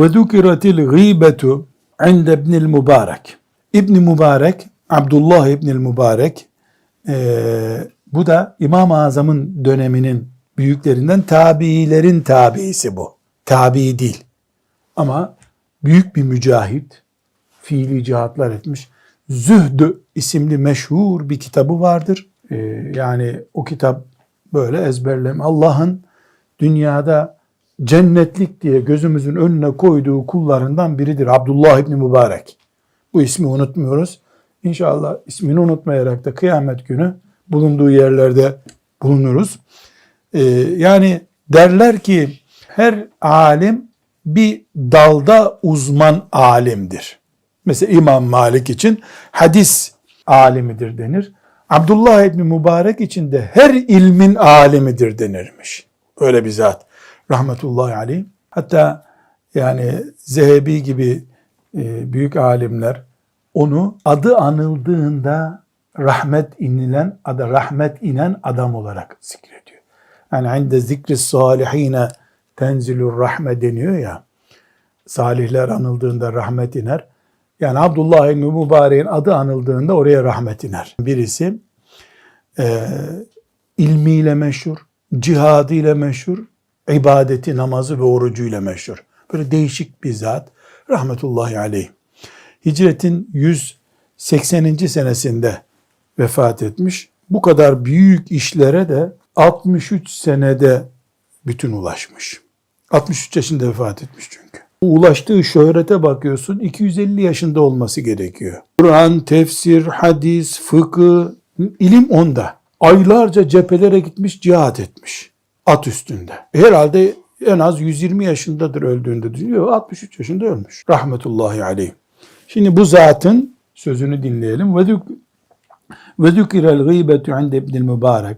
Ve zukiretil gıybetu inde ibnil mübarek. İbn Mübarek, Abdullah İbnil Mübarek, eee, bu da İmam-ı Azam'ın döneminin büyüklerinden tabiilerin tabiisi bu. Tabi değil. Ama büyük bir mücahit, fiili cihatlar etmiş. Zühdü isimli meşhur bir kitabı vardır. Ee, yani o kitap böyle ezberlem. Allah'ın dünyada cennetlik diye gözümüzün önüne koyduğu kullarından biridir. Abdullah İbni Mübarek. Bu ismi unutmuyoruz. İnşallah ismini unutmayarak da kıyamet günü bulunduğu yerlerde bulunuruz. Ee, yani derler ki her alim bir dalda uzman alimdir. Mesela İmam Malik için hadis alimidir denir. Abdullah İbni Mübarek için de her ilmin alimidir denirmiş. Öyle bir zat. Rahmetullahi aleyh. Hatta yani Zehebi gibi e, büyük alimler onu adı anıldığında rahmet inilen, adı rahmet inen adam olarak zikrediyor. Yani inde zikri salihine tenzilur rahme deniyor ya. Salihler anıldığında rahmet iner. Yani Abdullah İbni Mübarek'in adı anıldığında oraya rahmet iner. Birisi e, ilmiyle meşhur, cihadıyla meşhur, ibadeti, namazı ve orucuyla meşhur. Böyle değişik bir zat. Rahmetullahi aleyh. Hicretin 180. senesinde vefat etmiş. Bu kadar büyük işlere de 63 senede bütün ulaşmış. 63 yaşında vefat etmiş çünkü. Ulaştığı şöhrete bakıyorsun 250 yaşında olması gerekiyor. Kur'an, tefsir, hadis, fıkıh, ilim onda. Aylarca cephelere gitmiş, cihat etmiş. At üstünde. Herhalde en az 120 yaşındadır öldüğünde düşünüyor. 63 yaşında ölmüş. Rahmetullahi aleyh. Şimdi bu zatın sözünü dinleyelim. Ve zük- ve zükirel gıybetu inde ibnil mübarek.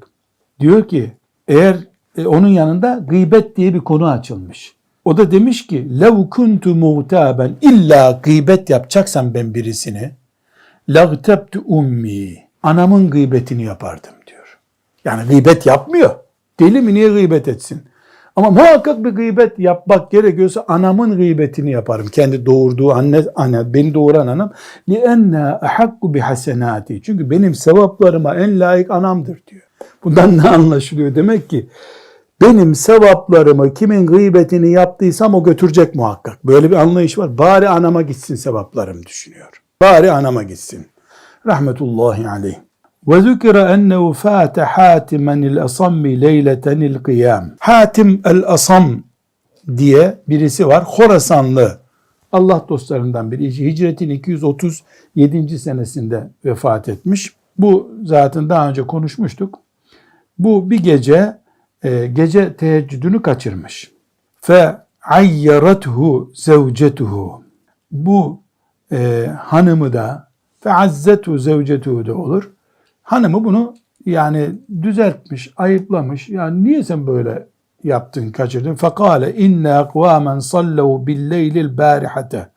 Diyor ki eğer e, onun yanında gıybet diye bir konu açılmış. O da demiş ki lev kuntu muhtaben illa gıybet yapacaksan ben birisini lagtebtu ummi anamın gıybetini yapardım diyor. Yani gıybet yapmıyor. Deli mi niye gıybet etsin? Ama muhakkak bir gıybet yapmak gerekiyorsa anamın gıybetini yaparım. Kendi doğurduğu anne, anne beni doğuran anam. لِأَنَّا اَحَقُّ بِحَسَنَاتِ Çünkü benim sevaplarıma en layık anamdır diyor. Bundan ne anlaşılıyor? Demek ki benim sevaplarımı kimin gıybetini yaptıysam o götürecek muhakkak. Böyle bir anlayış var. Bari anama gitsin sevaplarım düşünüyor. Bari anama gitsin. Rahmetullahi aleyh. Ennehu fâte Hâtimen el asammi leyletenil kıyam. Hatim el Asam diye birisi var. Horasanlı. Allah dostlarından biri. Hicretin 237. senesinde vefat etmiş. Bu zaten daha önce konuşmuştuk. Bu bir gece e, gece teheccüdünü kaçırmış. Fe ayyarathu zevcetuhu. Bu e, hanımı da fe azzetu zevcetuhu da olur. Hanımı bunu yani düzeltmiş, ayıplamış. Yani niye sen böyle yaptın, kaçırdın? Fekale inne akvamen sallu bil barihate.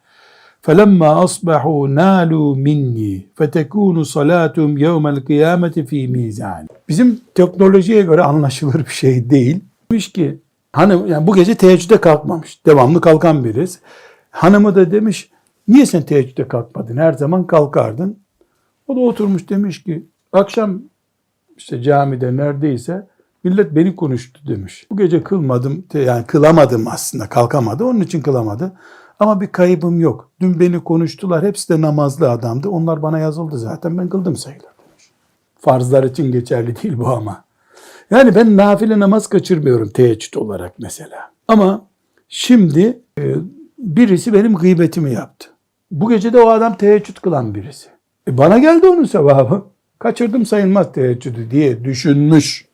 فَلَمَّا أَصْبَحُوا نَالُوا مِنِّي فَتَكُونُ صَلَاتُهُمْ يَوْمَ الْقِيَامَةِ ف۪ي مِيزَانِ Bizim teknolojiye göre anlaşılır bir şey değil. Demiş ki hanım yani bu gece teheccüde kalkmamış. Devamlı kalkan biriz. Hanımı da demiş niye sen teheccüde kalkmadın? Her zaman kalkardın. O da oturmuş demiş ki akşam işte camide neredeyse millet beni konuştu demiş. Bu gece kılmadım yani kılamadım aslında kalkamadı onun için kılamadı. Ama bir kaybım yok. Dün beni konuştular. Hepsi de namazlı adamdı. Onlar bana yazıldı zaten. Ben kıldım sayılır demiş. Farzlar için geçerli değil bu ama. Yani ben nafile namaz kaçırmıyorum teheccüd olarak mesela. Ama şimdi e, birisi benim gıybetimi yaptı. Bu gece de o adam teheccüd kılan birisi. E bana geldi onun sevabı. Kaçırdım sayılmaz teheccüdü diye düşünmüş.